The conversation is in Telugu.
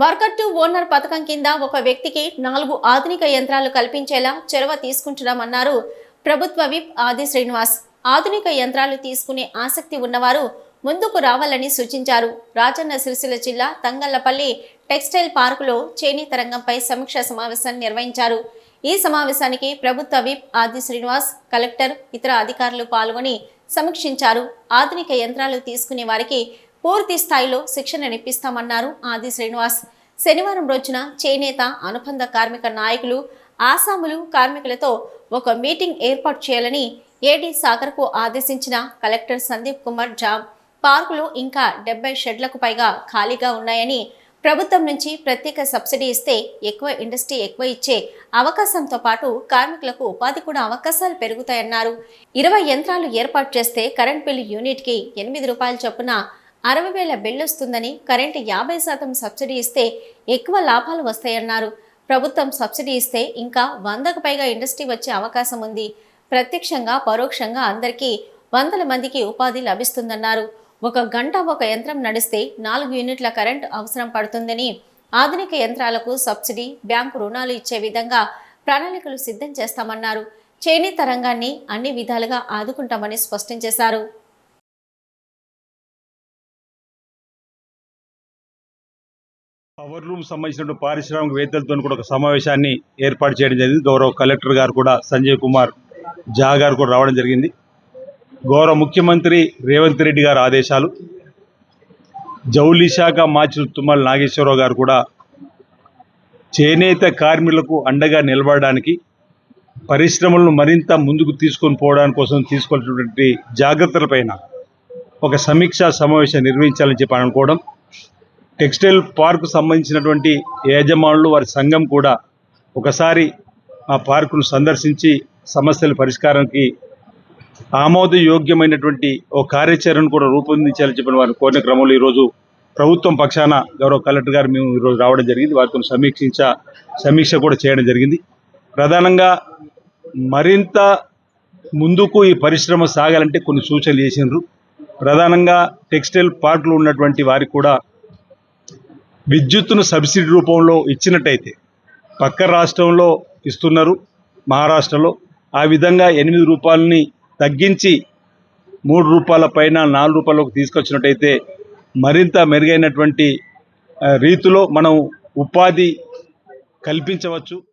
వర్కర్ టు ఓనర్ పథకం కింద ఒక వ్యక్తికి నాలుగు ఆధునిక యంత్రాలు కల్పించేలా చొరవ తీసుకుంటున్నామన్నారు ప్రభుత్వ విప్ ఆది శ్రీనివాస్. ఆధునిక యంత్రాలు తీసుకునే ఆసక్తి ఉన్నవారు ముందుకు రావాలని సూచించారు. రాజన్న సిరిసిల్ల జిల్లా తంగళ్ళపల్లి టెక్స్టైల్ పార్కులో చేనేత రంగంపై సమీక్ష సమావేశాన్ని నిర్వహించారు. ఈ సమావేశానికి ప్రభుత్వ విప్ ఆది శ్రీనివాస్ కలెక్టర్ ఇతర అధికారులు పాల్గొని సమీక్షించారు. ఆధునిక యంత్రాలు తీసుకునే వారికి పూర్తి స్థాయిలో శిక్షణ ఇప్పిస్తామన్నారు ఆది శ్రీనివాస్. శనివారం రోజున చేనేత అనుబంధ కార్మిక నాయకులు ఆసాములు కార్మికులతో ఒక మీటింగ్ ఏర్పాటు చేయాలని ఏడీ సాగర్కు ఆదేశించిన కలెక్టర్ సందీప్ కుమార్ జామ్. పార్కులు ఇంకా డెబ్బై షెడ్లకు పైగా ఖాళీగా ఉన్నాయని ప్రభుత్వం నుంచి ప్రత్యేక సబ్సిడీ ఇస్తే ఎక్కువ ఇండస్ట్రీ ఎక్కువ ఇచ్చే అవకాశంతో పాటు కార్మికులకు ఉపాధి కూడా అవకాశాలు పెరుగుతాయన్నారు. ఇరవై యంత్రాలు ఏర్పాటు చేస్తే కరెంట్ బిల్లు యూనిట్కి ఎనిమిది రూపాయల చొప్పున అరవై వేల బిల్లు వస్తుందని కరెంటు యాభై శాతం సబ్సిడీ ఇస్తే ఎక్కువ లాభాలు వస్తాయన్నారు. ప్రభుత్వం సబ్సిడీ ఇస్తే ఇంకా వందకు పైగా ఇండస్ట్రీ వచ్చే అవకాశం ఉంది. ప్రత్యక్షంగా పరోక్షంగా అందరికీ వందల మందికి ఉపాధి లభిస్తుందన్నారు. ఒక గంట ఒక యంత్రం నడిస్తే నాలుగు యూనిట్ల కరెంట్ అవసరం పడుతుందని ఆధునిక యంత్రాలకు సబ్సిడీ బ్యాంకు రుణాలు ఇచ్చే విధంగా ప్రణాళికలు సిద్ధం చేస్తామన్నారు. చేనేత రంగాన్ని అన్ని విధాలుగా ఆదుకుంటామని స్పష్టం చేశారు. పవర్ రూమ్ సంబంధించిన పారిశ్రామికవేత్తలతో కూడా ఒక సమావేశాన్ని ఏర్పాటు చేయడం జరిగింది. గౌరవ కలెక్టర్ గారు కూడా సంజయ్ కుమార్ జా గారు కూడా రావడం జరిగింది. గౌరవ ముఖ్యమంత్రి రేవంత్ రెడ్డి గారి ఆదేశాలు జౌలి శాఖ మాచి తుమ్మల నాగేశ్వరరావు గారు కూడా చేనేత కార్మికులకు అండగా నిలబడడానికి పరిశ్రమలను మరింత ముందుకు తీసుకొని పోవడానికి కోసం తీసుకోవాల్సినటువంటి జాగ్రత్తలపైన ఒక సమీక్షా సమావేశం నిర్వహించాలని చెప్పి అనుకోవడం టెక్స్టైల్ పార్కు సంబంధించినటువంటి యజమానులు వారి సంఘం కూడా ఒకసారి ఆ పార్కును సందర్శించి సమస్యల పరిష్కారానికి ఆమోదయోగ్యమైనటువంటి ఓ కార్యాచరణను కూడా రూపొందించాలని చెప్పిన వారు కోరిన క్రమంలో ఈరోజు ప్రభుత్వం పక్షాన గౌరవ కలెక్టర్ గారు మేము ఈరోజు రావడం జరిగింది. వారితో సమీక్షించ సమీక్ష కూడా చేయడం జరిగింది. ప్రధానంగా మరింత ముందుకు ఈ పరిశ్రమ సాగాలంటే కొన్ని సూచనలు చేసినారు ప్రధానంగా టెక్స్టైల్ పార్కులు ఉన్నటువంటి వారికి కూడా విద్యుత్తును సబ్సిడీ రూపంలో ఇచ్చినట్టయితే పక్క రాష్ట్రంలో ఇస్తున్నారు మహారాష్ట్రలో. ఆ విధంగా ఎనిమిది రూపాయలని తగ్గించి మూడు రూపాయల పైన నాలుగు రూపాయలకు తీసుకొచ్చినట్టయితే మరింత మెరుగైనటువంటి రీతిలో మనం ఉపాధి కల్పించవచ్చు.